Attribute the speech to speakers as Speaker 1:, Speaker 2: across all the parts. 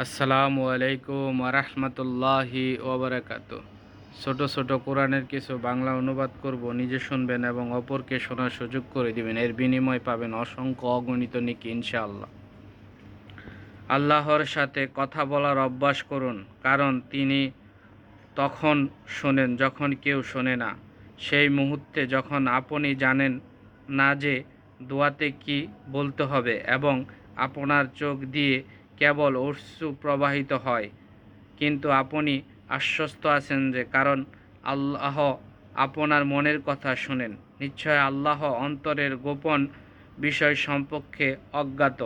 Speaker 1: আসসালামু আলাইকুম রহমতুল্লাহি ওবরাকাত ছোট ছোট কোরআনের কিছু বাংলা অনুবাদ করব, নিজে শুনবেন এবং অপরকে শোনার সুযোগ করে দিবেন। এর বিনিময় পাবেন অসংখ্য অগণিত নিকি, ইনশাআল্লাহ। আল্লাহর সাথে কথা বলার অভ্যাস করুন, কারণ তিনি তখন শোনেন, যখন কেউ শোনে না। সেই মুহূর্তে যখন আপনি জানেন না যে দোয়াতে কি বলতে হবে এবং আপনার চোখ দিয়ে কেবল অশ্রু প্রবাহিত হয়। কিন্তু আপনি আশ্বস্ত আছেন যে কারণ আল্লাহ আপনার মনের কথা শুনেন। নিশ্চয় আল্লাহ অন্তরের গোপন বিষয় সম্পর্কে অজ্ঞাত।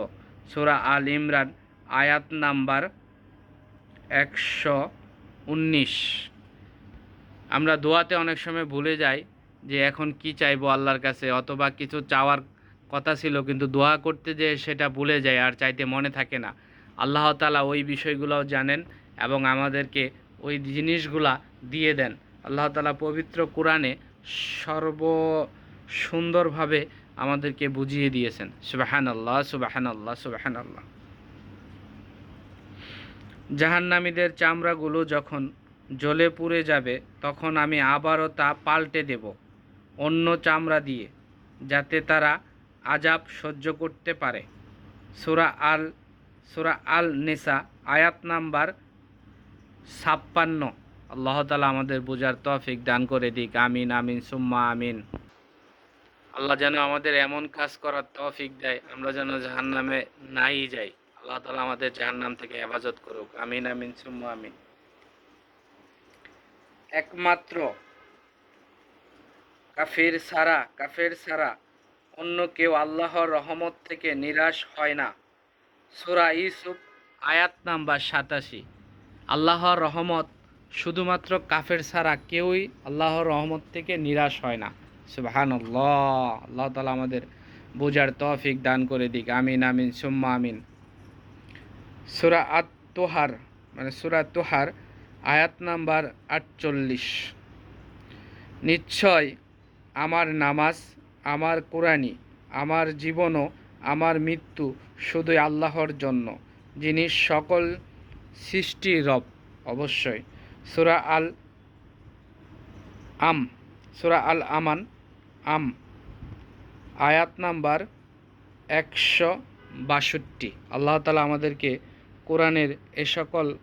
Speaker 1: সুরা আল ইমরান, আয়াত নাম্বার একশো উনিশ। আমরা দোয়াতে অনেক সময় ভুলে যাই যে এখন কি চাইব আল্লাহর কাছে, অথবা কিছু চাওয়ার কথা ছিল কিন্তু দোয়া করতে যে সেটা ভুলে যায় আর চাইতে মনে থাকে না। আল্লাহ তালা ওই বিষয়গুলোও জানেন এবং আমাদেরকে ওই জিনিসগুলা দিয়ে দেন। আল্লাহ তালা পবিত্র কোরআনে সর্ব সুন্দরভাবে আমাদেরকে বুঝিয়ে দিয়েছেন। সুবাহান আল্লাহ সুবাহান আল্লাহ সুবাহান আল্লাহ জাহান্নামীদের চামড়াগুলো যখন জ্বলে পুড়ে যাবে, তখন আমি আবারও তা পাল্টে দেব অন্য চামড়া দিয়ে, যাতে তারা আজাব সহ্য করতে পারে। সুরা আল সুরা আল নেসা আয়াত নাম্বার ছাপ্পান্ন। আল্লাহ তালা আমাদের বোঝার তফিক দান করে দিক। আমিন আমিন, সুম্মা, আমিন। আল্লাহ যেন আমাদের এমন কাজ করার তৌফিক দেয়, আমরা যেন জাহান্নামে নাই যাই। আল্লাহ তালা আমাদের জাহান্নাম থেকে হেফাজত করুক। আমিন আমিন, সুম্মা, আমিন। একমাত্র কাফের সারা কাফের সারা অন্য কেউ আল্লাহর রহমত থেকে নিরাশ হয় না। সুরা ইউসুফ, আয়াত নাম্বার সাতাশি। আল্লাহর রহমত শুধুমাত্র কাফের ছাড়া কেউই আল্লাহর রহমত থেকে নিরাশ হয় না। সুবাহান আল্লাহ তালা আমাদের বোঝার তফিক দান করে দিক। আমিন আমিন, সুম্মা আমিন। সুরা আত তোহার মানে সুরা তোহার, আয়াত নাম্বার আটচল্লিশ। নিশ্চয় আমার নামাজ, আমার কোরআনি আমার জীবনও আমার মৃত্যু শুধুই আল্লাহর জন্য, যিনি সকল সৃষ্টি রব। অবশ্যই, সুরা আল আম, সুরা আল আমান, আম, আয়াত নাম্বার একশো বাষট্টি। আল্লাহ তালা আমাদেরকে কোরআনের এ সকল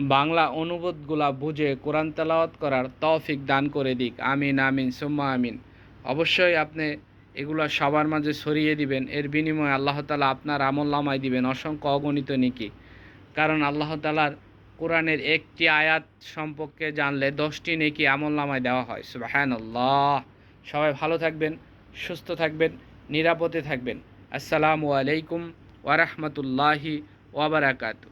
Speaker 1: বাংলা অনুবাদগুলা বুঝে কোরআন তেলাওয়াত করার তৌফিক দান করে দিক। আমিন আমিন, সুম্মা, আমিন। অবশ্যই আপনি এগুলো সবার মাঝে ছড়িয়ে দিবেন। এর বিনিময়ে আল্লাহ তালা আপনার আমল নামায় দিবেন। অসংখ্য অগণিত নিকি। কারণ আল্লাহ তালার কোরআনের একটি আয়াত সম্পর্কে জানলে দশটি নেকি আমল নামায় দেওয়া হয়। সুবাহান সবাই ভালো থাকবেন, সুস্থ থাকবেন, নিরাপদে থাকবেন। আসসালামু আলাইকুম ওয়ারহমতুল্লাহি ওয়াবারাকাতু